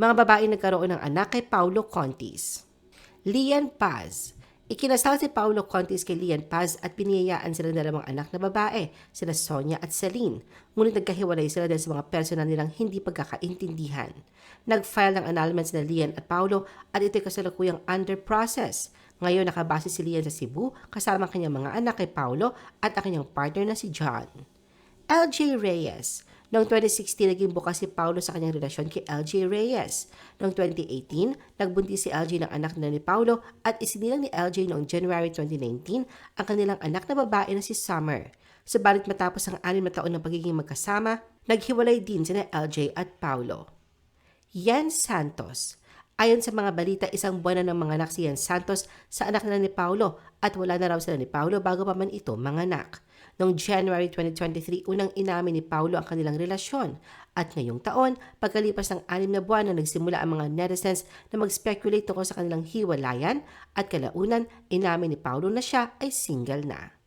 mga babae nagkaroon ng anak kay Paulo Contis. Lian Paz Ikinasal si Paulo Contis kay Lian Paz at piniyayaan sila ng dalawang anak na babae, sina Sonia at Celine. Ngunit nagkahiwalay sila dahil sa mga personal nilang hindi pagkakaintindihan. Nag-file ng annulments na Lian at Paulo at ito'y kasalukuyang under process. Ngayon nakabase si Lian sa Cebu kasama ang kanyang mga anak kay Paulo at ang kanyang partner na si John. LJ Reyes. Noong 2016, naging bukas si Paulo sa kanyang relasyon kay LJ Reyes. Noong 2018, nagbuntis si LJ ng anak na ni Paulo at isinilang ni LJ noong January 2019 ang kanilang anak na babae na si Summer. Subalit matapos ang anim na taon ng pagiging magkasama, naghiwalay din sina LJ at Paulo. Yan Santos. Ayon sa mga balita, isang buwan na ng mga anak si Yan Santos sa anak na ni Paulo at wala na raw sila ni Paulo bago pa man ito manganak. Noong January 2023, unang inamin ni Paulo ang kanilang relasyon. At ngayong taon, pagkalipas ng anim na buwan na nagsimula ang mga netizens na mag-speculate tungkol sa kanilang hiwalayan at kalaunan, inamin ni Paulo na siya ay single na.